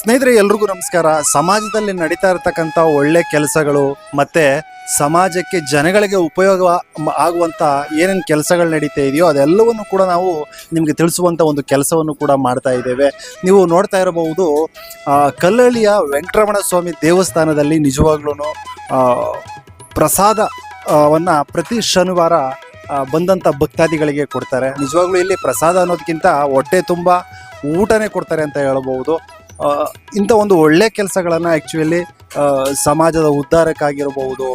ಸ್ನೇಹಿತರೆ ಎಲ್ರಿಗೂ ನಮಸ್ಕಾರ. ಸಮಾಜದಲ್ಲಿ ನಡೀತಾ ಇರತಕ್ಕಂಥ ಒಳ್ಳೆ ಕೆಲಸಗಳು ಮತ್ತೆ ಸಮಾಜಕ್ಕೆ ಜನಗಳಿಗೆ ಉಪಯೋಗ ಆಗುವಂಥ ಏನೇನು ಕೆಲಸಗಳು ನಡೀತಾ ಇದೆಯೋ ಅದೆಲ್ಲವನ್ನು ಕೂಡ ನಾವು ನಿಮಗೆ ತಿಳಿಸುವಂತ ಒಂದು ಕೆಲಸವನ್ನು ಕೂಡ ಮಾಡ್ತಾ ಇದ್ದೇವೆ. ನೀವು ನೋಡ್ತಾ ಇರಬಹುದು ಕಲ್ಲಳ್ಳಿಯ ವೆಂಕಟರಮಣ ಸ್ವಾಮಿ ದೇವಸ್ಥಾನದಲ್ಲಿ ನಿಜವಾಗ್ಲೂ ಪ್ರಸಾದವನ್ನು ವನ್ನ ಪ್ರತಿ ಶನಿವಾರ ಬಂದಂಥ ಭಕ್ತಾದಿಗಳಿಗೆ ಕೊಡ್ತಾರೆ. ನಿಜವಾಗ್ಲೂ ಇಲ್ಲಿ ಪ್ರಸಾದ ಅನ್ನೋದಕ್ಕಿಂತ ಹೊಟ್ಟೆ ತುಂಬ ಊಟನೇ ಕೊಡ್ತಾರೆ ಅಂತ ಹೇಳ್ಬೋದು ಆ, ಇಂಥ ಒಂದು ಒಳ್ಳೆ ಕೆಲಸಗಳನ್ನು ಆ್ಯಕ್ಚುಲಿ ಸಮಾಜದ ಉದ್ಧಾರಕ್ಕಾಗಿರ್ಬೋದು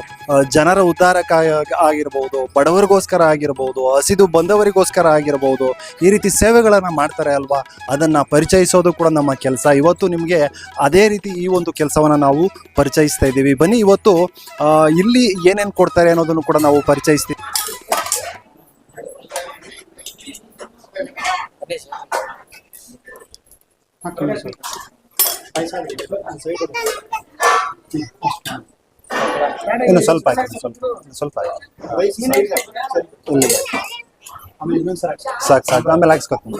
ಜನರ ಉದ್ಧಾರಕ್ಕಾಗಿ ಆಗಿರ್ಬೋದು, ಬಡವರಿಗೋಸ್ಕರ ಆಗಿರ್ಬೋದು, ಹಸಿದು ಬಂದವರಿಗೋಸ್ಕರ ಆಗಿರ್ಬೋದು, ಈ ರೀತಿ ಸೇವೆಗಳನ್ನು ಮಾಡ್ತಾರೆ ಅಲ್ವಾ? ಅದನ್ನು ಪರಿಚಯಿಸೋದು ಕೂಡ ನಮ್ಮ ಕೆಲಸ. ಇವತ್ತು ನಿಮಗೆ ಅದೇ ರೀತಿ ಈ ಒಂದು ಕೆಲಸವನ್ನು ನಾವು ಪರಿಚಯಿಸ್ತಾ ಇದ್ದೀವಿ. ಬನ್ನಿ, ಇವತ್ತು ಇಲ್ಲಿ ಏನೇನು ಕೊಡ್ತಾರೆ ಅನ್ನೋದನ್ನು ಕೂಡ ನಾವು ಪರಿಚಯಿಸ್ತೀವಿ. ಇನ್ನು ಸ್ವಲ್ಪ ಆಯ್ತು ಸ್ವಲ್ಪ ಸ್ವಲ್ಪ. ಸಾಕು ಸಾಕು, ಆಮೇಲೆ ಹಾಕ್ಸ್ಕೊತೀನಿ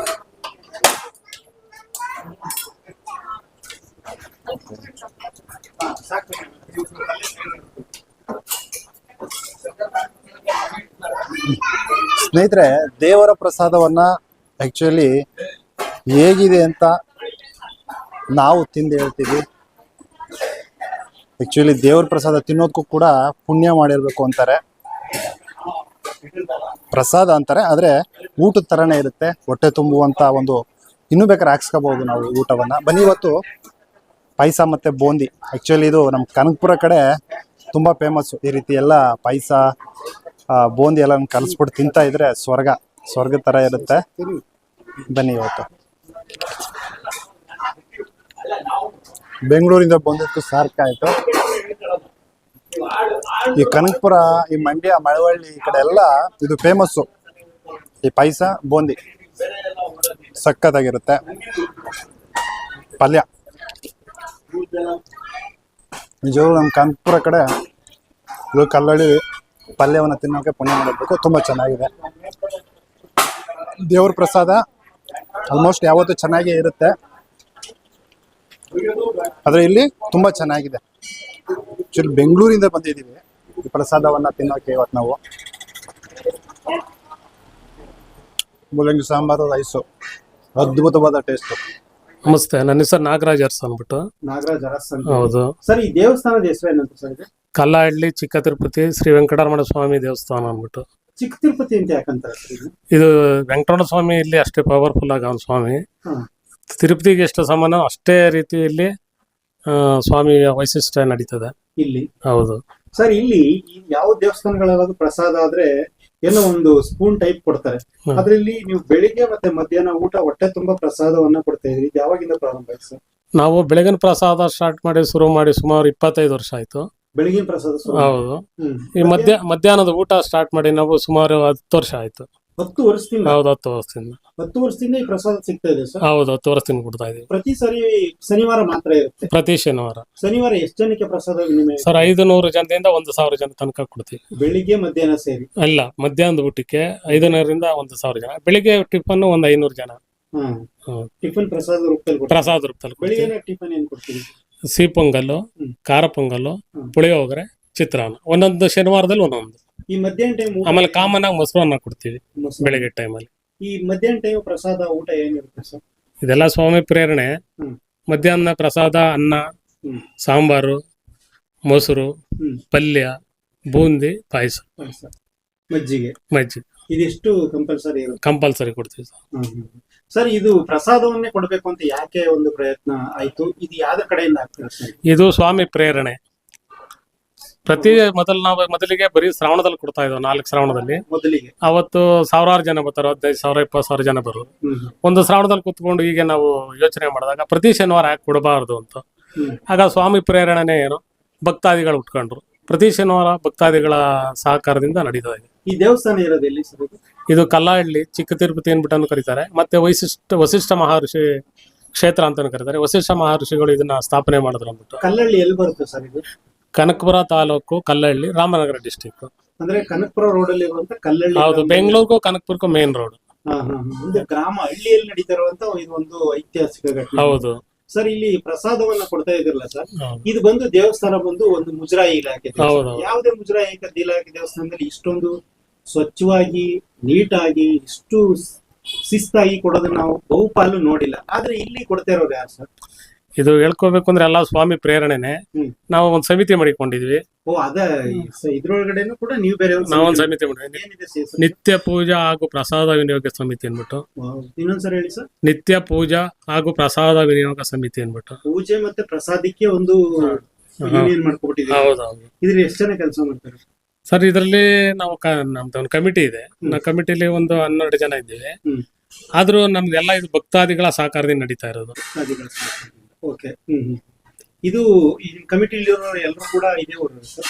ಸ್ನೇಹಿತರೆ, ದೇವರ ಪ್ರಸಾದವನ್ನ ಆಕ್ಚುಲಿ ಹೇಗಿದೆ ಅಂತ ನಾವು ತಿಂದು ಹೇಳ್ತೀವಿ. ಆ್ಯಕ್ಚುಲಿ ದೇವ್ರ ಪ್ರಸಾದ ತಿನ್ನೋದಕ್ಕೂ ಕೂಡ ಪುಣ್ಯ ಮಾಡಿರ್ಬೇಕು ಅಂತಾರೆ. ಪ್ರಸಾದ ಅಂತಾರೆ, ಆದರೆ ಊಟದ ಥರನೇ ಇರುತ್ತೆ. ಹೊಟ್ಟೆ ತುಂಬುವಂಥ ಒಂದು ಇನ್ನೂ ಬೇಕಾದ್ರೆ ಹಾಕ್ಸ್ಕೋಬಹುದು ನಾವು ಊಟವನ್ನ. ಬನ್ನಿ ಇವತ್ತು ಪಾಯಸ ಮತ್ತೆ ಬೂಂದಿ. ಆ್ಯಕ್ಚುಲಿ ಇದು ನಮ್ಮ ಕನಕಪುರ ಕಡೆ ತುಂಬ ಫೇಮಸ್ಸು ಈ ರೀತಿ ಎಲ್ಲ ಪಾಯಸ ಬೂಂದಿ ಎಲ್ಲ ಕಲಿಸ್ಬಿಟ್ಟು ತಿಂತಾ ಇದ್ರೆ ಸ್ವರ್ಗ. ಸ್ವರ್ಗ ಥರ ಇರುತ್ತೆ. ಬನ್ನಿ ಇವತ್ತು. ಬೆಂಗಳೂರಿಂದ ಬಂದಿದ್ದು ಸಾರ್ಕ್ ಆಯ್ತು. ಈ ಕನಕಪುರ, ಈ ಮಂಡ್ಯ, ಮಳವಳ್ಳಿ ಈ ಕಡೆ ಎಲ್ಲ ಇದು ಫೇಮಸ್ಸು ಈ ಪಾಯಸ, ಬೂಂದಿ. ಸಕ್ಕತ್ತಾಗಿರುತ್ತೆ ಪಲ್ಯ. ನಿಜವಾಗ್ಲೂ ನಮ್ಮ ಕನಕಪುರ ಕಡೆ ಇದು ಕಲ್ಲಳ್ಳಿ ಪಲ್ಯವನ್ನು ತಿನ್ನೋಕೆ ಪುಣ್ಯ ಮಾಡಬೇಕು ತುಂಬ ಚೆನ್ನಾಗಿದೆ. ದೇವ್ರ ಪ್ರಸಾದ ಆಲ್ಮೋಸ್ಟ್ ಯಾವತ್ತೂ ಚೆನ್ನಾಗೇ ಇರುತ್ತೆ. ಆದರೆ ಇಲ್ಲಿ ತುಂಬ ಚೆನ್ನಾಗಿದೆ. ಆ್ಯಕ್ಚುಲಿ ಬೆಂಗಳೂರಿಂದ ಬಂದಿದ್ದೀವಿ. ಈ ಪ್ರಸಾದವನ್ನು ತಿನ್ನೋಕೆ ಇವತ್ತು ನಾವು. ಮೂಲಂಗಿ ಸಾಂಬಾರು ರೈಸು. ಅದ್ಭುತವಾದ ಟೇಸ್ಟ್ ನಮಸ್ತೆ ನನ್ನ ಹೆಸರು ನಾಗರಾಜ್ ಅರ್ಸ್ ಅಂದ್ಬಿಟ್ಟು. ನಾಗರಾಜ್ ಅರಸ್ ಅಂತ. ಹೌದು. ಸರ್ ಈ ದೇವಸ್ಥಾನದ ಹೆಸರು ಏನಂತ ಸರ್ ಇದು? ಕಲ್ಲಹಳ್ಳಿ ಚಿಕ್ಕ ತಿರುಪತಿ ಶ್ರೀ ವೆಂಕಟರಮಣ ಸ್ವಾಮಿ ದೇವಸ್ಥಾನ ಅಂದ್ಬಿಟ್ಟು. ಚಿಕ್ಕ ತಿರುಪತಿ ಅಂತ ಯಾಕಂತಾರೆ ಸರ್ ಇದು? ಇದು ವೆಂಕಟರಮಣ ಸ್ವಾಮಿ ಇಲ್ಲಿ ಅಷ್ಟೇ ಪವರ್ಫುಲ್ ಆಗ ಅವನ ಸ್ವಾಮಿ. ತಿರುಪತಿಗೆ ಎಷ್ಟು ಸಮಾನ ಅಷ್ಟೇ ರೀತಿಯಲ್ಲಿ ಸ್ವಾಮಿಯ ವೈಶಿಷ್ಟ್ಯ ನಡೀತದೆ. ಇಲ್ಲಿ? ಹೌದು. ಸರ್ ಇಲ್ಲಿ ಯಾವ ದೇವಸ್ಥಾನಗಳಲ್ಲಾದ್ರೂ ಪ್ರಸಾದ ಆದ್ರೆ ಏನೋ ಒಂದು ಸ್ಪೂನ್ ಟೈಪ್ ಕೊಡ್ತಾರೆ. ಅದ್ರಲ್ಲಿ ನೀವು ಬೆಳಿಗ್ಗೆ ಮತ್ತೆ ಮಧ್ಯಾಹ್ನ ಊಟ ಹೊಟ್ಟೆ ತುಂಬಾ ಪ್ರಸಾದವನ್ನ ಕೊಡ್ತಾ ಇದ್ರಿ. ಯಾವಾಗಿಂದ ಪ್ರಾರಂಭ ಆಯ್ತು ಸರ್? ನಾವು ಬೆಳಗಿನ ಪ್ರಸಾದ ಸ್ಟಾರ್ಟ್ ಮಾಡಿ ಶುರು ಮಾಡಿ ಸುಮಾರು ಇಪ್ಪತ್ತೈದು ವರ್ಷ ಆಯ್ತು. ಬೆಳಗಿನ ಪ್ರಸಾದ ಹೌದು. ಈ ಮಧ್ಯ ಮಧ್ಯಾಹ್ನದ ಊಟ ಸ್ಟಾರ್ಟ್ ಮಾಡಿ ನಾವು ಸುಮಾರು ಹತ್ತು ವರ್ಷ ಆಯ್ತು. ಹತ್ತು ವರ್ಷದಿಂದ ಹೌದು ಹತ್ತು ವರ್ಷದಿಂದ. ಹತ್ತು ವರ್ಷದಿಂದ ಈ ಪ್ರಸಾದ ಸಿಗ್ತಾ ಇದೆ ಸರ್. ಹೌದು ಹತ್ತು ವರ್ಷದಿಂದ ಕೊಡ್ತಾ ಇದೀವಿ. ಪ್ರತಿ ಸರಿ ಶನಿವಾರ ಮಾತ್ರ ಇರುತ್ತೆ. ಪ್ರತಿ ಶನಿವಾರ. ಶನಿವಾರ ಎಷ್ಟು ಜನಕ್ಕೆ ಪ್ರಸಾದ ವಿನಿಮಯ ಸರ್ ಐದು ನೂರು ಜನದಿಂದ ಒಂದು ಸಾವಿರ ಜನ ತನಕ ಕೊಡ್ತೀವಿ. ಬೆಳಿಗ್ಗೆ ಮಧ್ಯಾಹ್ನ ಸೇರಿ? ಅಲ್ಲ ಮಧ್ಯಾಹ್ನದ ಊಟಕ್ಕೆ ಐದನೂರಿಂದ ಒಂದು ಸಾವಿರ ಜನ. ಬೆಳಿಗ್ಗೆ ಟಿಫನ್ ಒಂದು ಐನೂರು ಜನ. ಹ್ಮ್. ಟಿಫನ್ ಪ್ರಸಾದ ರೂಪದಲ್ಲಿ ಕೊಡ್ತಾರೆ ಪ್ರಸಾದ ರೂಪದಲ್ಲಿ ಕೊಡ್ತೀವಿ. ಬೆಳಿಗ್ಗೆ ಟಿಫನ್ ಏನ್ ಕೊಡ್ತೀವಿ ಸಿಹಿ ಪೊಂಗಲ್ಲು ಖಾರ ಪೊಂಗಲ್ಲು ಹ್ಮ್. ಪುಳಿಯೋಗರೆ ಚಿತ್ರಾನ್ನ. ಒಂದೊಂದು ಶನಿವಾರದಲ್ಲಿ ಒಂದೊಂದು. ಈ ಮಧ್ಯಾಹ್ನ ಟೈಮ್ ಆಮೇಲೆ ಕಾಮನ್ ಆಗಿ ಮೊಸರನ್ನ ಕೊಡ್ತೀವಿ ಬೆಳಿಗ್ಗೆ ಟೈಮಲ್ಲಿ ಈ ಮಧ್ಯಾಹ್ನ ಟೈಮ್ ಪ್ರಸಾದ ಊಟ ಏನಿರುತ್ತೆ ಸರ್? ಇದೆಲ್ಲ ಸ್ವಾಮಿ ಪ್ರೇರಣೆ. ಮಧ್ಯಾಹ್ನ ಪ್ರಸಾದ ಅನ್ನ ಸಾಂಬಾರು ಮೊಸರು ಪಲ್ಯ ಬೂಂದಿ ಪಾಯಸ. ಮಜ್ಜಿಗೆ. ಮಜ್ಜಿಗೆ. ಇದಿಷ್ಟು ಕಂಪಲ್ಸರಿ ಕಂಪಲ್ಸರಿ ಕೊಡ್ತೀವಿ ಸರ್. ಸರ್ ಇದು ಪ್ರಸಾದವನ್ನೇ ಕೊಡಬೇಕು ಅಂತ ಯಾಕೆ ಒಂದು ಪ್ರಯತ್ನ ಆಯ್ತು? ಇದು ಯಾವ ಕಡೆಯಿಂದ ಆಗ್ತದೆ ಇದು ಸ್ವಾಮಿ ಪ್ರೇರಣೆ. ಪ್ರತಿ ಮೊದಲು ನಾವು ಮೊದಲಿಗೆ ಬರೀ ಶ್ರಾವಣದಲ್ಲಿ ಕೊಡ್ತಾ ಇದ್ದೇವೆ ನಾಲ್ಕು ಶ್ರಾವಣದಲ್ಲಿ. ಮೊದಲಿಗೆ? ಅವತ್ತು ಸಾವಿರಾರು ಜನ ಬರ್ತಾರೆ ಹದಿನೈದು ಸಾವಿರ ಇಪ್ಪತ್ತು ಸಾವಿರ ಜನ ಬರು ಒಂದು ಶ್ರಾವಣದಲ್ಲಿ ಕುತ್ಕೊಂಡು ಈಗ ನಾವು ಯೋಚನೆ ಮಾಡಿದಾಗ ಪ್ರತಿ ಶನಿವಾರ ಯಾಕೆ ಕೊಡಬಾರದು ಅಂತ. ಆಗ ಸ್ವಾಮಿ ಪ್ರೇರಣೆ ಏನು? ಭಕ್ತಾದಿಗಳು ಉಟ್ಕೊಂಡ್ರು. ಪ್ರತಿ ಶನಿವಾರ ಭಕ್ತಾದಿಗಳ ಸಹಕಾರದಿಂದ ನಡೀತದೆ ಇದೆ. ಈ ದೇವಸ್ಥಾನ ಇರೋದಿಲ್ಲ ಎಲ್ಲಿ ಸರ್ ಇದು? ಇದು ಕಲ್ಲಹಳ್ಳಿ ಚಿಕ್ಕ ತಿರುಪತಿ ಅಂದ್ಬಿಟ್ಟು ಕರೀತಾರೆ. ಮತ್ತೆ ವೈಶಿಷ್ಟ ವಸಿಷ್ಠ ಮಹರ್ಷಿ ಕ್ಷೇತ್ರ ಅಂತಾನು ಕರೀತಾರೆ. ವಸಿಷ್ಠ ಮಹರ್ಷಿಗಳು ಇದನ್ನ ಸ್ಥಾಪನೆ ಮಾಡಿದ್ರು ಅಂದ್ಬಿಟ್ಟು. ಕಲ್ಲಹಳ್ಳಿ ಎಲ್ಲಿ ಬರುತ್ತೆ ಸರ್ ಇದು? ಕನಕಪುರ ತಾಲೂಕು ಕಲ್ಲಹಳ್ಳಿ ರಾಮನಗರ ಡಿಸ್ಟಿಕ್ ಅಂದ್ರೆ ಕನಕಪುರ ರೋಡ್ ಅಲ್ಲಿ ಇರುವಂತ ಕಲ್ಲಳ್ಳಿ ಹೌದು ಗ್ರಾಮ. ಬೆಂಗಳೂರಿಗೂ ಕನಕಪುರಕ್ಕೂ ಮೇನ್ ರೋಡ್ ಹಾ, ಹಾ, ಹಾ. ಅಂದ್ರೆ ಗ್ರಾಮ ಹಳ್ಳಿಯಲ್ಲಿ ನಡೀತಾ ಇರುವಂತ ಇದು ಒಂದು ಐತಿಹಾಸಿಕ ಘಟನೆ ಹೌದು ಸರ್ ಇಲ್ಲಿ ಪ್ರಸಾದವನ್ನ ಕೊಡ್ತಾ ಇದ್ರಲ್ಲ ಸರ್ ಹೌದು. ಇದು ಬಂದು ದೇವಸ್ಥಾನ ಬಂದು ಒಂದು ಮುಜರಾಯಿ ಇಲಾಖೆ ದೇವಸ್ಥಾನ. ಹೌದು, ಹೌದು. ಯಾವುದೇ ಮುಜರಾಯಿ ಇಲಾಖೆ ಇಲಾಖೆ ದೇವಸ್ಥಾನದಲ್ಲಿ ಇಷ್ಟೊಂದು ಸ್ವಚ್ಛವಾಗಿ ನೀಟಾಗಿ ಇಷ್ಟು ಸ್- ಶಿಸ್ತಾಗಿ ಕೊಡೋದನ್ನ ನಾವು ಬಹುಪಾಲು ನೋಡಿಲ್ಲ ಆದ್ರೆ ಇಲ್ಲಿ ಕೊಡ್ತಾ ಇರೋದು ಯಾರು ಸರ್ ಇದು ಹೇಳ್ಕೋಬೇಕು ಅಂದ್ರೆ ಎಲ್ಲ ಸ್ವಾಮಿ ಪ್ರೇರಣೆನೆ. ಹ್ಮ್. ನಾವು ಒಂದ್ ಸಮಿತಿ ಮಾಡಿಕೊಂಡಿದ್ವಿ. ಓ ಅದ ಸ- ಇದ್ರೊಳಗಡೆನೂ ಕೂಡ ನೀವು ಬೇರೆ ಒಂದು ನಾವೊಂದ್ ಸಮಿತಿ- ಸಮಿತಿ ಮಾಡಿದ್ವಿ. ಏನಿದೆ ಸರ್ ಹೆಸರು? ನಿತ್ಯ ಪೂಜಾ ಹಾಗೂ ಪ್ರಸಾದ ವಿನಿಯೋಗ ಸಮಿತಿ ಅನ್ಬಿಟ್ಟು ವಾವ್. ಇನ್ನೊಂದ್ಸರಿ ಹೇಳಿ ಸರ್. ನಿತ್ಯ ಪೂಜಾ ಹಾಗೂ ಪ್ರಸಾದ ವಿನಿಯೋಗ ಸಮಿತಿ ಅನ್ಬಿಟ್ಟು ಪೂಜೆ ಮತ್ತೆ ಪ್ರಸಾದಕ್ಕೆ ಒಂದು ಯೂನಿಯನ್ ಮಾಡ್ಕೊಬಿಟ್ಟಿದ್ದೀವಿ ಹೌದೌದು. ಇದ್ರಲ್ಲಿ ಎಷ್ಟು ಜನ ಕೆಲಸ ಮಾಡ್ತಾರೆ? ಸರ್ ಇದರಲ್ಲಿ ನಾವು ಕ- ನಮ್ದು ಒಂದು ಕಮಿಟಿ ಇದೆ. ನಮ್ಮ ಕಮಿಟಿಲಿ ಒಂದು ಹನ್ನೆರಡು ಜನ ಇದ್ದೀವಿ. ಆದ್ರೂ ನಮ್ದು ನಮ್ದೆಲ್ಲ ಇದು ಭಕ್ತಾದಿಗಳ ಸಹಕಾರದಿಂದ ನಡೀತಾ ಇರೋದು. ಓಕೆ ಹ್ಮ್ ಇದು ಈ ಕಮಿಟಿಲಿರೋ ಎಲ್ಲರೂ ಕೂಡ ಇದೇ ಊರು ಸರ್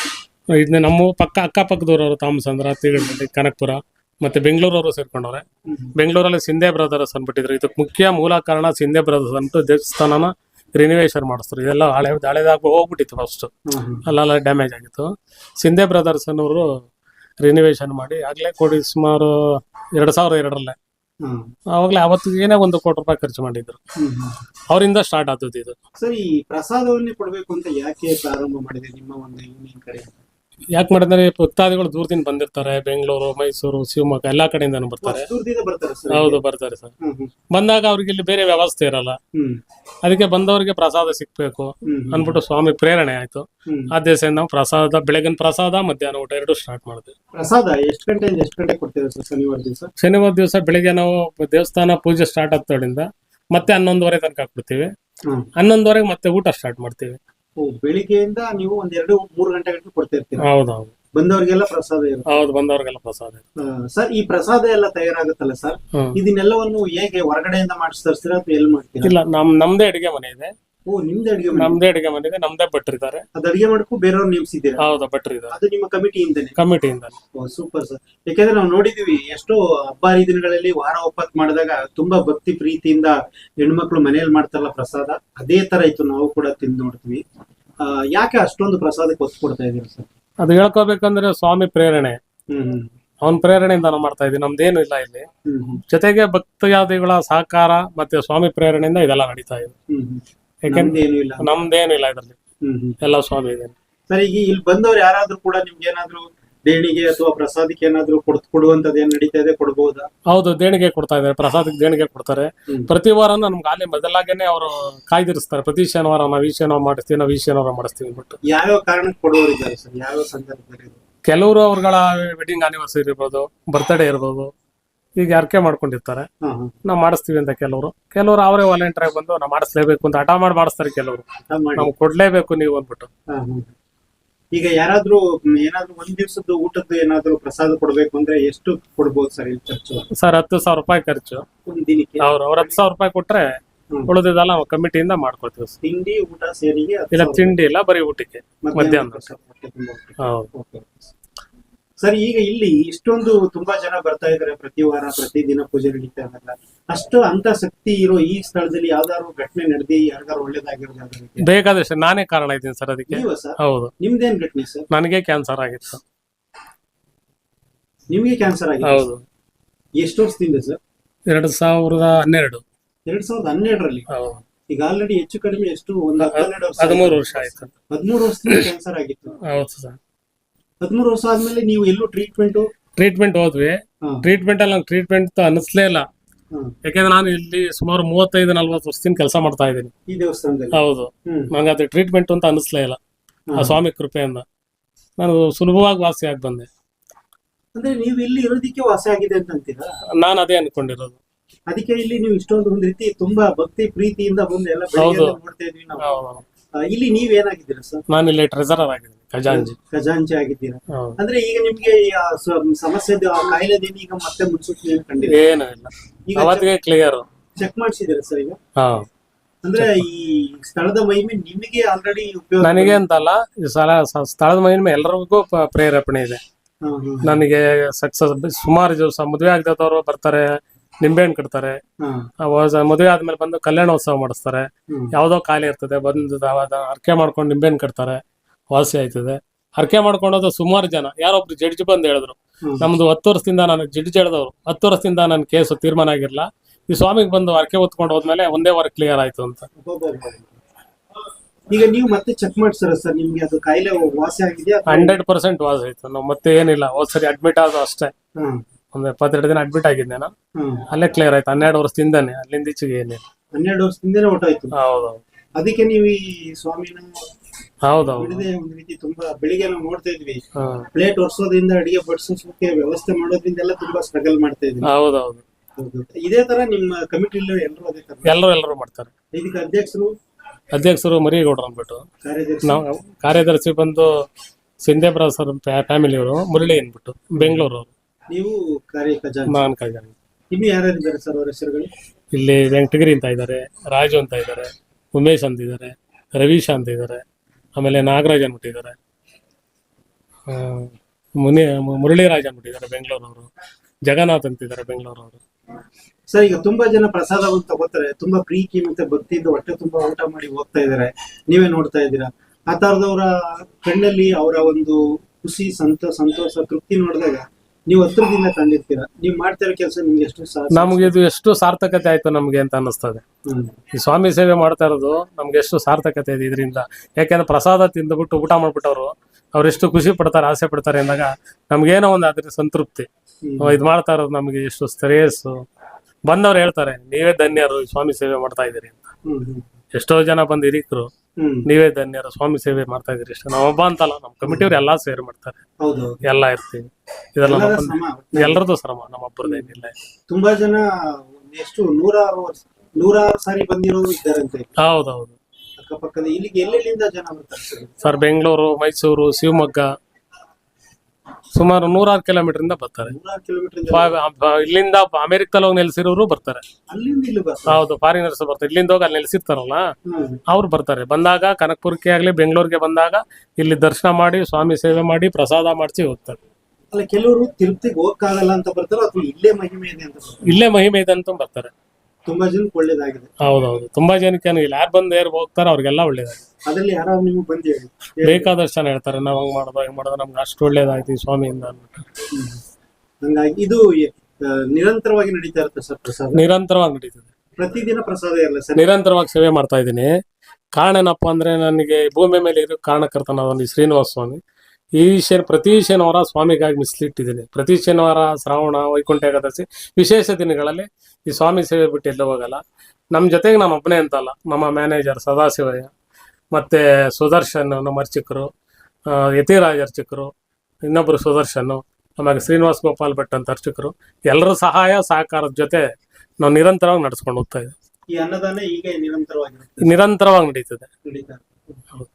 ಇದನ್ನ ನಮ್ಮ ಪಕ್ಕ ಅಕ್ಕಪಕ್ಕದವ್ರವರು ತಾಮಸಂದ್ರ ತೀಗಳ್ಳಿ ಕನಕಪುರ ಮತ್ತೆ ಬೆಂಗಳೂರವರು ಸೇರ್ಕೊಂಡವ್ರೆ. ಬೆಂಗಳೂರಲ್ಲಿ ಸಿಂಧೆ ಬ್ರದರ್ಸ್ ಅಂದ್ಬಿಟ್ಟಿದ್ರು ಇದಕ್ಕೆ ಮುಖ್ಯ ಮೂಲ ಕಾರಣ ಸಿಂಧೆ ಬ್ರದರ್ಸ್ ಅಂತ ದೇವಸ್ಥಾನನ ರಿನಿವೇಶನ್ ಮಾಡಿಸ್ತಾರೆ ಇದೆಲ್ಲ ಹಳೆ ಹಳೆದಾಗ ಹೋಗ್ಬಿಟ್ಟಿತ್ತು ಫಸ್ಟ್. ಅಲ್ಲೆಲ್ಲ ಡ್ಯಾಮೇಜ್ ಆಗಿತ್ತು ಸಿಂಧೆ ಬ್ರದರ್ಸ್ ಅನ್ನೋರು ರಿನಿವೇಶನ್ ಮಾಡಿ ಆಗ್ಲೇ ಕೊಡಿ ಸುಮಾರು ಎರಡು ಸಾವಿರದ ಎರಡರಲ್ಲೇ. ಅವಾಗಲೇ ಅವತ್ತು ಏನೇ ಒಂದು ಕೋಟಿ ರೂಪಾಯಿ ಖರ್ಚು ಮಾಡಿದ್ರು. ಅವರಿಂದ ಸ್ಟಾರ್ಟ್ ಆದದ್ದು ಇದು. ಸರ್ ಈ ಪ್ರಸಾದವನ್ನೇ ಕೊಡಬೇಕು ಅಂತ ಯಾಕೆ ಪ್ರಾರಂಭ ಮಾಡಿದೆ ನಿಮ್ಮ ಒಂದು ಯೂನಿಯನ್ ಕಡೆ ಯಾಕೆ ಮಾಡಿದ್ರೆ ಭಕ್ತಾದಿಗಳು ದೂರದಿಂದ ಬಂದಿರ್ತಾರೆ ಬೆಂಗಳೂರು ಮೈಸೂರು ಶಿವಮೊಗ್ಗ ಎಲ್ಲಾ ಕಡೆಯಿಂದ ಬರ್ತಾರೆ. ಹೌದು ಬರ್ತಾರೆ ಸರ್. ಬಂದಾಗ ಅವ್ರಿಗೆ ಇಲ್ಲಿ ಬೇರೆ ವ್ಯವಸ್ಥೆ ಇರಲ್ಲ. ಅದಕ್ಕೆ ಬಂದವರಿಗೆ ಪ್ರಸಾದ ಸಿಕ್ಬೇಕು. ಅಂದ್ಬಿಟ್ಟು ಸ್ವಾಮಿ ಪ್ರೇರಣೆ ಆಯ್ತು. ಆ ದಿವಸ ನಾವು ಪ್ರಸಾದ ಬೆಳಗಿನ ಪ್ರಸಾದ ಮಧ್ಯಾಹ್ನ ಊಟ ಎರಡು ಸ್ಟಾರ್ಟ್ ಮಾಡಿದ್ವಿ. ಪ್ರಸಾದ ಎಷ್ಟು ಗಂಟೆ ಎಷ್ಟು ಗಂಟೆ ಕೊಡ್ತೀವಿ ಶನಿವಾರ ದಿವಸ? ಶನಿವಾರ ದಿವಸ ಬೆಳಿಗ್ಗೆ ನಾವು ದೇವಸ್ಥಾನ ಪೂಜೆ ಸ್ಟಾರ್ಟ್ ಆಗ್ತೋಡಿಂದ ಮತ್ತೆ ಹನ್ನೊಂದುವರೆ ತನಕ ಹಾಕ್ಬಿಡ್ತೀವಿ. ಹನ್ನೊಂದುವರೆಗೆ ಮತ್ತೆ ಊಟ ಸ್ಟಾರ್ಟ್ ಮಾಡ್ತೀವಿ. ಬೆಳಿಗ್ಗೆಯಿಂದ ನೀವು ಒಂದೆರಡು ಎರಡು ಮೂರು ಗಂಟೆ ಗಂಟೆ ಕೊಡ್ತಾ ಇರ್ತೀರಿ? ಹೌದೌದು. ಬಂದವರಿಗೆಲ್ಲ ಪ್ರಸಾದ ಇರುತ್ತೆ. ಹೌದು ಬಂದವರಿಗೆಲ್ಲ ಪ್ರಸಾದ ಸರ್ ಈ ಪ್ರಸಾದ ಎಲ್ಲ ತಯಾರಾಗುತ್ತಲ್ಲ ಸರ್? ಇದನ್ನೆಲ್ಲವನ್ನು ಹೇಗೆ ಹೊರಗಡೆಯಿಂದ ಮಾಡಿಸಿ ತರಿಸ್ತೀರಾ ಅಥವಾ ಎಲ್ಲಿ ಮಾಡ್ತೀರಾ? ಇಲ್ಲ ನಮ್ ನಮ್ದೇ ಅಡಿಗೆ ಮನೆ ಇದೆ. ಓ ನಿಮ್ದು ಅಡಿಗೆ ಮನೆ ನಮ್ದೇ ಅಡಿಗೆ ಮನೆ ಇದೆ ನಮ್ದೇ ಭಟ್ರಿದ್ದಾರೆ. ಅದು ಅಡಿಗೆ ಮಾಡಕ್ಕೂ ಬೇರೆಯವ್ರು ನೇಮಿಸಿದ್ದೀರಾ? ಹೌದು ಭಟ್ರಿದ್ದಾರೆ. ಅದು ನಿಮ್ಮ ಕಮಿಟಿಯಿಂದನೇ. ಕಮಿಟಿಯಿಂದ ಓ ಸೂಪರ್ ಸರ್ ಯಾಕಂದ್ರೆ ನಾವು ನೋಡಿದೀವಿ ಎಷ್ಟೋ ಹಬ್ಬ ಹರಿದಿನಗಳಲ್ಲಿ ವಾರ ಒಪ್ಪತ್ ಮಾಡಿದಾಗ ತುಂಬಾ ಭಕ್ತಿ ಪ್ರೀತಿಯಿಂದ ಹೆಣ್ಮಕ್ಳು ಮನೆಯಲ್ಲಿ ಮಾಡ್ತಾರಲ್ಲ ಪ್ರಸಾದ ಅದೇ ತರ ಇತ್ತು ನಾವು ಕೂಡ ತಿಂದು ನೋಡ್ತೀವಿ. ಆ, ಯಾಕೆ ಅಷ್ಟೊಂದು ಪ್ರಸಾದಕ್ಕೆ ಒತ್ತು ಕೊಡ್ತಾ ಇದೀವಿ ಸರ್ ಅದು ಹೇಳ್ಕೋಬೇಕಂದ್ರೆ ಸ್ವಾಮಿ ಪ್ರೇರಣೆ. ಹ್ಮ್ ಹ್ಮ್. ಅವನ ಪ್ರೇರಣೆಯಿಂದ ನಾವು ಮಾಡ್ತಾ ಇದೀವಿ ನಮ್ದೇನು ಇಲ್ಲ ಇಲ್ಲಿ. ಹ್ಮ್ ಹ್ಮ್. ಜೊತೆಗೆ ಭಕ್ತಾದಿಗಳ ಸಹಕಾರ ಮತ್ತೆ ಸ್ವಾಮಿ ಪ್ರೇರಣೆಯಿಂದ ಇದೆಲ್ಲ ನಡೀತಾ ಇದೆ. ಹ್ಮ್ ಹ್ಮ್. ಯಾಕೆಂದ್ರೆ ನಮ್ದೇನು ಇಲ್ಲ. ನಮ್ದೇನು ಇಲ್ಲ ಇದರಲ್ಲಿ. ಹ್ಮ್ ಹ್ಮ್. ಎಲ್ಲ ಸ್ವಾಮಿ ಇದೆ. ಸರ್ ಈಗ ಇಲ್ಲಿ ಬಂದವ್ರು ಯಾರಾದ್ರೂ ಕೂಡ ನಿಮ್ಗೆ ಏನಾದ್ರು ದೇಣಿಗೆ ಅಥವಾ ಪ್ರಸಾದಕ್ಕೆ ಏನಾದ್ರು ಕೊಡ್ ಕೊಡುವಂತದ್ದು ಏನ್ ನಡೀತಾ ಇದೆ ಕೊಡ್ಬಹುದಾ ಹೌದು ದೇಣಿಗೆ ಕೊಡ್ತಾ ಇದ್ದಾರೆ ಪ್ರಸಾದಕ್ಕೆ ದೇಣಿಗೆ ಕೊಡ್ತಾರೆ. ಹ್ಮ್. ಪ್ರತಿ ವಾರ ನಮ್ಗೆ ಅಲ್ಲಿ ಬದಲಾಗೇನೆ ಅವರು ಕಾಯ್ದಿರಿಸ್ತಾರೆ. ಪ್ರತಿ ಶನಿವಾರ ನಾವು ಈ ಶನಿವಾರ ಮಾಡಿಸ್ತೀವಿ ನಾವು ಈ ಶನಿವಾರ ಮಾಡಿಸ್ತೀವಿ ಅಂದ್ಬಿಟ್ಟು. ಯಾವ್ಯಾವ ಕಾರಣಕ್ಕೆ ಕೊಡೋರು ಇದ್ದಾರೆ ಸರ್? ಯಾವ್ಯಾವ ಸಂದರ್ಭದಲ್ಲಿ? ಕೆಲವರು ಅವ್ರಗಳ ವೆಡ್ಡಿಂಗ್ ಆನಿವರ್ಸರಿ ಇರ್ಬೋದು ಬರ್ತ್ಡೇ ಇರ್ಬೋದು ಈಗ ಅರ್ಕೆ ಮಾಡ್ಕೊಂಡಿರ್ತಾರೆ ನಾವು ಮಾಡಿಸ್ತೀವಿ ಅಂತ ಕೆಲವರು ಕೆಲವರು ಅವರೇ ವಾಲಂಟಿಯರ್ ಆಗಿ ಬಂದು ನಾವು ಮಾಡಿಸ್ಲೇಬೇಕು ಅಂತ ಹಠ ಮಾಡಿ ಮಾಡಿಸ್ತಾರೆ ಕೆಲವರು ನಾವು ಕೊಡ್ಲೇಬೇಕು ನೀವು ಅಂದ್ಬಿಟ್ಟು. ಈಗ ಯಾರಾದ್ರೂ ಏನಾದ್ರೂ ಒಂದ್ ದಿವಸದ್ದು ಊಟದ್ದು ಏನಾದ್ರೂ ಪ್ರಸಾದ ಕೊಡ್ಬೇಕು ಅಂದ್ರೆ ಎಷ್ಟು ಕೊಡ್ಬೋದು ಸರ್ ಇಲ್ಲಿ ಖರ್ಚು ಸರ್ ಹತ್ತು ಸಾವಿರ ರೂಪಾಯಿ ಖರ್ಚು ಒಂದ್ ದಿನಕ್ಕೆ ಅವ್ರು ಅವ್ರ ಹತ್ತು ಸಾವಿರ ರೂಪಾಯಿ ಕೊಟ್ರೆ ಉಳಿದಿದ್ದಲ್ಲ ನಾವು ಕಮಿಟಿಯಿಂದ ಮಾಡ್ಕೊಳ್ತೀವಿ ಸರ್. ತಿಂಡಿ ಊಟ ಸೇರಿಗೆ ಇಲ್ಲ. ತಿಂಡಿ ಇಲ್ಲ ಬರೀ ಊಟಕ್ಕೆ ಮಧ್ಯಾಹ್ನ ಮಧ್ಯಾಹ್ನ. ಪ್ರಸಾದ ಹೊಟ್ಟೆ ತುಂಬ ಊಟ. ಹೌದು Okay. ಸರ್ ಈಗ ಇಲ್ಲಿ ಇಷ್ಟೊಂದು ತುಂಬಾ ಜನ ಬರ್ತಾ ಇದಾರೆ ಪ್ರತಿ ವಾರ ಪ್ರತಿ ದಿನ ಪೂಜೆ ನಡೀತಾ ಇದ್ದಾರೆ ಅಷ್ಟು ಅಂತ ಶಕ್ತಿ ಇರೋ ಈ ಸ್ಥಳದಲ್ಲಿ ಯಾವ್ದಾದ್ರು ಘಟನೆ ನಡೆದಿ ಯಾರಿಗಾರು ಒಳ್ಳೇದಾಗಿರೋದು ಬೇಕಾದ್ರೆ ಬೇಕಾದಷ್ಟು ನಾನೇ ಕಾರಣ ಇದ್ದೀನಿ ಸರ್ ಅದಕ್ಕೆ. ಹೌದು. ನಿಮ್ದೇನ್ ಘಟನೆ ಸರ್? ನನಗೆ ಕ್ಯಾನ್ಸರ್ ಆಗಿತ್ತು ನಿಮ್ಗೆ ಕ್ಯಾನ್ಸರ್ ಆಗಿದೆ ಹೌದು. ಎಷ್ಟು ವರ್ಷದಿಂದ ಸರ್? ಎರಡು ಸಾವಿರದ ಹನ್ನೆರಡು. ಎರಡ್ ಸಾವಿರದ ಹನ್ನೆರಡರಲ್ಲಿ? ಹೌದು. ಈಗ ಆಲ್ರೆಡಿ ಹೆಚ್ಚು ಕಡಿಮೆ ಎಷ್ಟು? ಒಂದು ಹನ್ನೆರಡು ವರ್ಷ ಹದಿಮೂರು ವರ್ಷ ಆಯ್ತು. ಹದಿಮೂರು ವರ್ಷದಿಂದ ಕ್ಯಾನ್ಸರ್ ಆಗಿತ್ತು. ಹೌದು ಸರ್. ಹದಿಮೂರು ವರ್ಷ ಆದ್ಮೇಲೆ ನೀವು ಎಲ್ಲೂ ಟ್ರೀಟ್ಮೆಂಟ್ ಟ್ರೀಟ್ಮೆಂಟ್ ಹೋದ್ವಿ. ಟ್ರೀಟ್ಮೆಂಟ್ ಅಲ್ಲಿ ನಂಗೆ ಟ್ರೀಟ್ಮೆಂಟ್ ಅನಿಸ್ಲೇ ಇಲ್ಲ. ಯಾಕಂದ್ರೆ ನಾನು ಇಲ್ಲಿ ಸುಮಾರು ಮೂವತ್ತೈದು ನಲ್ವತ್ತು ವರ್ಷದಿಂದ ಕೆಲಸ ಮಾಡ್ತಾ ಇದ್ದೀನಿ. ಈ ದೇವಸ್ಥಾನದಲ್ಲಿ? ಹೌದು. ನಂಗೆ ಅದು ಟ್ರೀಟ್ಮೆಂಟ್ ಅಂತ ಅನಿಸ್ಲೇ ಇಲ್ಲ. ಆ ಸ್ವಾಮಿ ಕೃಪೆಯಿಂದ. ನಾನು ಸುಲಭವಾಗಿ ವಾಸಿ ಆಗಿ ಬಂದೆ. ಅಂದ್ರೆ ನೀವು ಇಲ್ಲಿ ಇರೋದಕ್ಕೆ ವಾಸಿ ಆಗಿದೆ ಅಂತ ಅಂತೀರಾ? ನಾನು ಅದೇ ಅನ್ಕೊಂಡಿರೋದು. ಅದಕ್ಕೆ ಇಲ್ಲಿ ನೀವು ಇಷ್ಟೊಂದು ಒಂದ್ ರೀತಿ ತುಂಬಾ ಭಕ್ತಿ ಪ್ರೀತಿಯಿಂದ ಬಂದು ಎಲ್ಲ. ನೋಡ್ತಾ ಇದ್ವಿ ನಾವು. ಇಲ್ಲಿ ನೀವೇನಾಗಿದ್ದೀರಾ ಸರ್ ನಾನು ಇಲ್ಲಿ ಟ್ರೆಸರರ್ ಆಗಿದ್ದೀನಿ ಖಜಾಂಜಿ ಖಜಾಂಚಿ ಆಗಿದ್ದೀರಾ? ಹೌದು. ಅಂದ್ರೆ ಈಗ ನಿಮ್ಗೆ ಈ ಆ ಸ- ಸಮಸ್ಯೆದು ಆ ಕಾಯಿಲೆದೇನು ಈಗ ಮತ್ತೆ ಮುನ್ಸೂಚನೆ ಕಂಡಿದೆ ಏನು ಇಲ್ಲ. ಈಗ ಅವತ್ತಿಗೆ ಕ್ಲಿಯರ್ ಚೆಕ್ ಮಾಡಿಸಿದ್ದೀರಾ ಸರ್ ಈಗ? ಹಾ. ಅಂದ್ರೆ ಈ ಸ್ಥಳದ ಮಹಿಮೆ ನಿಮಗೆ ಆಲ್ರೆಡಿ ಉಪಯೋಗ ನನಗೆ ಅಂತಲ್ಲ ಈ ಸಲ ಸ- ಸ್ಥಳದ ಮಹಿಮೆ ಎಲ್ಲರಿಗೂ ಪ್ರೇರೇಪಣೆ ಇದೆ. ಹಾ, ಹಾ, ನನಗೆ ಸಕ್ಸಸ್ ಸುಮಾರು ದಿವಸ ಮದುವೆ ಆಗದವರು ಬರ್ತಾರೆ ನಿಂಬೆಹಣ್ಣು ಕಟ್ತಾರೆ. ಮದುವೆ ಆದ್ಮೇಲೆ ಬಂದು ಕಲ್ಯಾಣೋತ್ಸವ ಮಾಡಿಸ್ತಾರೆ. ಯಾವ್ದೋ ಖಾಲಿ ಇರ್ತದೆ ಬಂದು ಅರ್ಕೆ ಮಾಡ್ಕೊಂಡು ನಿಂಬೆಹಣ್ಣು ಕಟ್ತಾರೆ. ವಾಸಿ ಆಯ್ತದೆ. ಅರ್ಕೆ ಮಾಡ್ಕೊಂಡೋದು ಸುಮಾರು ಜನ. ಯಾರೊಬ್ರು ಜಡ್ಜ್ ಬಂದು ಹೇಳಿದ್ರು. ನಮ್ದು ಹತ್ತು ವರ್ಷದಿಂದ ನಾನು ಜಡ್ಜ್ ಹೇಳಿದವ್ರು. ಹತ್ತು ವರ್ಷದಿಂದ ನನ್ನ ಕೇಸು ತೀರ್ಮಾನ ಆಗಿರಲ್ಲ ಈ ಸ್ವಾಮಿಗೆ ಬಂದು ಅರ್ಕೆ ಹೊತ್ಕೊಂಡು ಹೋದ್ಮೇಲೆ ಒಂದೇ ವಾರ ಕ್ಲಿಯರ್ ಆಯ್ತು ಅಂತ. ಈಗ ನೀವು ಮತ್ತೆ ಚೆಕ್ ಮಾಡ್ಸರ ಸರ್? ನಿಮ್ಗೆ ಅದು ಕಾಯಿಲೆ ವಾಸಿ ಆಗಿದೆ ಹಂಡ್ರೆಡ್ ಪರ್ಸೆಂಟ್ ವಾಸಿ ಆಯ್ತು. ನಾವು ಮತ್ತೆ ಏನಿಲ್ಲ. ಹೋದ್ ಸರಿ ಅಡ್ಮಿಟ್ ಆದ್ರೂ ಅಷ್ಟೇ. ಒಂದ್ ಎಪ್ಪತ್ತೆರಡು ದಿನ ಅಡ್ಮಿಟ್ ಆಗಿದ್ದೆ ನಾನು. ಅಲ್ಲೇ ಕ್ಲಿಯರ್ ಆಯ್ತು. ಹನ್ನೆರಡು ವರ್ಷದಿಂದಾನೆ ಅಲ್ಲಿಂದ ಈಚೆಗೆ ಏನಿಲ್ಲ. ಹನ್ನೆರಡು ವರ್ಷದಿಂದನೇ ಆಯ್ತು ಹೌದೌದು. ಅದಕ್ಕೆ ನೀವು ಈ ಸ್ವಾಮಿನ ಹೌದೌದು. ಬಿಡದೆ ಒಂದ್ ರೀತಿ ತುಂಬಾ ಬೆಳಿಗ್ಗೆ ನಾವು ನೋಡ್ತಾ ಇದ್ವಿ. ಪ್ಲೇಟ್ ಒರ್ಸೋದ್ರಿಂದ ಅಡಿಗೆ ಬಡಿಸೋಕೆ ವ್ಯವಸ್ಥೆ ಮಾಡೋದ್ರಿಂದ ಎಲ್ಲ ತುಂಬಾ ಸ್ಟ್ರಗಲ್ ಮಾಡ್ತಾ ಇದ್ವಿ ಹೌದು. ಇದೇ ತರ ನಿಮ್ಮ ಕಮಿಟಿ ಎಲ್ಲರೂ ಅದೇ ತರ ಎಲ್ಲರೂ ಎಲ್ಲರೂ ಮಾಡ್ತಾರೆ. ಇದಕ್ಕೆ ಅಧ್ಯಕ್ಷರು? ಅಧ್ಯಕ್ಷರು ಮರಿಗೌಡ್ರು ಅಂದ್ಬಿಟ್ಟು. ನಾವು ಕಾರ್ಯದರ್ಶಿ ಬಂದು ಸಿಂಧೇಬ್ರ ಸರ್ ಫ್ಯಾಮಿಲಿಯವರು ಮುರಳಿ ಅಂದ್ಬಿಟ್ಟು ಬೆಂಗಳೂರು ನೀವು ಕಾರ್ಯ ನಾನು ಇನ್ನು ಸರ್ ಅವ್ರ ಹೆಸರುಗಳು? ಇಲ್ಲಿ ವೆಂಕಟಗಿರಿ ಅಂತ ಇದ್ದಾರೆ ರಾಜು ಅಂತ ಇದ್ದಾರೆ ಉಮೇಶ್ ಅಂತ ಇದ್ದಾರೆ ರವೀಶ್ ಅಂತ ಇದ್ದಾರೆ ಆಮೇಲೆ ನಾಗರಾಜ್ ಅಂದ್ಬಿಟ್ಟಿದ್ದಾರೆ. ಆ, ಮುನಿ ಮುರಳಿರಾಜ್ ಅಂದ್ಬಿಟ್ಟಿದ್ದಾರೆ ಬೆಂಗಳೂರವರು ಜಗನ್ನಾಥ್ ಅಂತಿದ್ದಾರೆ ಬೆಂಗಳೂರವರು. ಸರ್ ಈಗ ತುಂಬಾ ಜನ ಪ್ರಸಾದವನ್ನು ತಗೋತಾರೆ ತುಂಬಾ ಪ್ರೀತಿ ಮತ್ತೆ ಭಕ್ತಿಯಿಂದ ಹೊಟ್ಟೆ ತುಂಬಾ ಊಟ ಮಾಡಿ ಹೋಗ್ತಾ ಇದಾರೆ ನೀವೇ ನೋಡ್ತಾ ಇದ್ದೀರಾ? ಆ ತರದವರ ಕಣ್ಣಲ್ಲಿ ಅವರ ಒಂದು ಖುಷಿ ಸಂತೋಷ ಸಂತೋಷ ತೃಪ್ತಿ ನೋಡಿದಾಗ ನೀವು ಹತ್ರದಿಂದ ಕಂಡಿರ್ತೀರಾ ನೀವು ಮಾಡ್ತಿರೋ ಕೆಲಸ ನಿಮ್ಗೆ ಎಷ್ಟು ನಮ್ಗೆ ಇದು ಎಷ್ಟು ಸಾರ್ಥಕತೆ ಆಯ್ತು ನಮ್ಗೆ ಅಂತ ಅನ್ನಿಸ್ತದೆ. ಹ್ಮ್. ಈ ಸ್ವಾಮಿ ಸೇವೆ ಮಾಡ್ತಾ ಇರೋದು ನಮ್ಗೆ ಎಷ್ಟು ಸಾರ್ಥಕತೆ ಇದೆ ಇದರಿಂದ. ಯಾಕೆಂದ್ರೆ ಪ್ರಸಾದ ತಿಂದ್ಬಿಟ್ಟು ಊಟ ಮಾಡ್ಬಿಟ್ಟವ್ರು ಅವ್ರು ಎಷ್ಟು ಖುಷಿ ಪಡ್ತಾರೆ ಆಸೆ ಪಡ್ತಾರೆ ಅಂದಾಗ ನಮ್ಗೇನೋ ಒಂದು ಅದ್ರ ಸಂತೃಪ್ತಿ. ಹ್ಮ್. ಓ, ಇದ್ ಮಾಡ್ತಾ ಇರೋದು ನಮ್ಗೆ ಎಷ್ಟು ಶ್ರೇಯಸ್ಸು ಬಂದವ್ರು ಹೇಳ್ತಾರೆ ನೀವೇ ಧನ್ಯರು ಈ ಸ್ವಾಮಿ ಸೇವೆ ಮಾಡ್ತಾ ಇದೀರಿ ಅಂತ. ಹ್ಮ್ ಹ್ಮ್. ಎಷ್ಟೋ ಜನ ಬಂದು ಹಿರಿಕರು ನೀವೇ ಧನ್ಯರ ಸ್ವಾಮಿ ಸೇವೆ ಮಾಡ್ತಾ ಇದೀರಿ ಇಷ್ಟ ನಾವೊಬ್ಬ ಅಂತಲ್ಲ ನಮ್ಮ ಕಮಿಟಿಯವ್ರು ಎಲ್ಲಾ ಸೇರ್ ಮಾಡ್ತಾರೆ. ಹೌದು ಎಲ್ಲಾ ಇರ್ತೀವಿ. ಇದೆಲ್ಲ ಎಲ್ಲರ ನಮ್ಮ ಶ್ರಮ. ನಮ್ಮ ಶ್ರಮ ತುಂಬಾ ಜನ ಎಷ್ಟು ನೂರಾರು ವರ್ಷ ನೂರಾರು ಸಾರಿ ಬಂದಿರೋರು ಇದ್ದಾರಂತೆ ಹೌದೌದು. ಅಕ್ಕಪಕ್ಕದ ಇಲ್ಲಿಗೆ ಎಲ್ಲೆಲ್ಲಿಂದ ಜನ ಬರ್ತಾರೆ ಸರ್? ಸರ್ ಬೆಂಗಳೂರು ಮೈಸೂರು ಶಿವಮೊಗ್ಗ ಸುಮಾರು ನೂರಾರು ಕಿಲೋಮೀಟರ್ ಇಂದ ಬರ್ತಾರೆ. ನೂರಾರು ಕಿಲೋಮೀಟರ್ ಇಲ್ಲಿಂದ ಅಮೆರಿಕದಲ್ಲಿ ಹೋಗಿ ನೆಲೆಸಿರೋರು ಬರ್ತಾರೆ. ಅಲ್ಲಿಂದ ಇಲ್ಲಿ ಬರ್ತಾರೆ? ಹೌದು ಫಾರಿನರ್ಸ್ ಬರ್ತಾರೆ. ಇಲ್ಲಿಂದ ಹೋಗಿ ಅಲ್ಲಿ ನೆಲೆಸಿರ್ತಾರಲ್ಲ ಹ್ಮ್. ಅವ್ರು ಬರ್ತಾರೆ. ಬಂದಾಗ ಕನಕಪುರಕ್ಕೆ ಆಗ್ಲಿ ಬೆಂಗಳೂರಿಗೆ ಬಂದಾಗ ಇಲ್ಲಿ ದರ್ಶನ ಮಾಡಿ ಸ್ವಾಮಿ ಸೇವೆ ಮಾಡಿ ಪ್ರಸಾದ ಮಾಡಿಸಿ ಹೋಗ್ತಾರೆ. ಅಲ್ಲ ಕೆಲವರು ತಿರುಪತಿಗೆ ಹೋಗಕ್ಕಾಗಲ್ಲ ಅಂತ ಬರ್ತಾರೆ ಅಥವಾ ಇಲ್ಲೇ ಮಹಿಮೆ ಇದೆ ಅಂತ ಬರ್ತಾರೆ? ಇಲ್ಲೇ ಮಹಿಮೆ ಇದೆ ಅಂತ ಬರ್ತಾರೆ. ತುಂಬಾ ಜನಕ್ಕೆ ಒಳ್ಳೇದಾಗಿದೆ. ಹೌದೌದು. ತುಂಬಾ ಜನಕ್ಕೆ ಏನು ಇಲ್ಲ ಯಾರು ಬಂದು ಯಾರು ಹೋಗ್ತಾರೆ ಅವ್ರಿಗೆಲ್ಲ ಒಳ್ಳೆದಾಗಿದೆ. ಅದ್ರಲ್ಲಿ ಯಾರು ನೀವು ಬಂದು ಹೇಳಿ. ಬೇಕಾದಷ್ಟು ಜನ ಹೇಳ್ತಾರೆ ನಾವು ಹಂಗ್ ಮಾಡೋದು ಹಿಂಗ್ ಮಾಡೋದು ನಮ್ಗೆ ಅಷ್ಟು ಒಳ್ಳೇದಾಯ್ತು ಈ ಸ್ವಾಮಿಯಿಂದ ಅಂದ್ಬಿಟ್ಟು. ಹಂಗಾಗಿ ಇದು ಆ, ನಿರಂತರವಾಗಿ ನಡೀತಾ ಇರುತ್ತೆ ಸರ್ ಪ್ರಸಾದ. ನಿರಂತರವಾಗಿ ನಡೀತದೆ. ಪ್ರತಿದಿನ ಪ್ರಸಾದ ಇರಲ್ಲ ಸರ್? ನಿರಂತರವಾಗಿ ಸೇವೆ ಮಾಡ್ತಾ ಇದ್ದೀನಿ. ಕಾರಣ ಏನಪ್ಪಾ ಅಂದ್ರೆ ನನಗೆ ಭೂಮಿ ಮೇಲೆ ಇರೋ ಕಾರಣಕರ್ತನಾದ ಈ ಶ್ರೀನಿವಾಸ ಸ್ವಾಮಿ. ಈ ಶನಿ ಪ್ರತಿ ಶನಿವಾರ ಸ್ವಾಮಿಗಾಗಿ ಮಿಸ್ಲಿಟ್ಟಿದ್ದೀನಿ. ಪ್ರತಿ ಶನಿವಾರ ಶ್ರಾವಣ ವೈಕುಂಠ ಏಕಾದಶಿ ವಿಶೇಷ ದಿನಗಳಲ್ಲಿ ಈ ಸ್ವಾಮಿ ಸೇವೆ ಬಿಟ್ಟು ಎಲ್ಲೂ ಹೋಗಲ್ಲ. ನಮ್ಮ ಜೊತೆಗೆ ನಮ್ಮ ಅಪ್ಪನೇ ಅಂತಲ್ಲ ನಮ್ಮ ಮ್ಯಾನೇಜರ್ ಸದಾಶಿವಯ್ಯ ಮತ್ತು ಸುದರ್ಶನ್ ನಮ್ಮ ಅರ್ಚಕರು ಯತಿರಾಜ್ ಅರ್ಚಕರು ಇನ್ನೊಬ್ಬರು ಸುದರ್ಶನ್ ಆಮೇಲೆ ಶ್ರೀನಿವಾಸ್ ಗೋಪಾಲ್ ಭಟ್ ಅಂತ ಅರ್ಚಕರು ಎಲ್ಲರ ಸಹಾಯ ಸಹಕಾರದ ಜೊತೆ ನಾವು ನಿರಂತರವಾಗಿ ನಡೆಸ್ಕೊಂಡು ಹೋಗ್ತಾ ಇದ್ದೀವಿ. ಈ ಅನ್ನದಾನ ಈಗ ನಿರಂತರವಾಗಿ ನಿರಂತರವಾಗಿ ನಡೀತದೆ. ನಡೀತಾ ಇರುತ್ತೆ.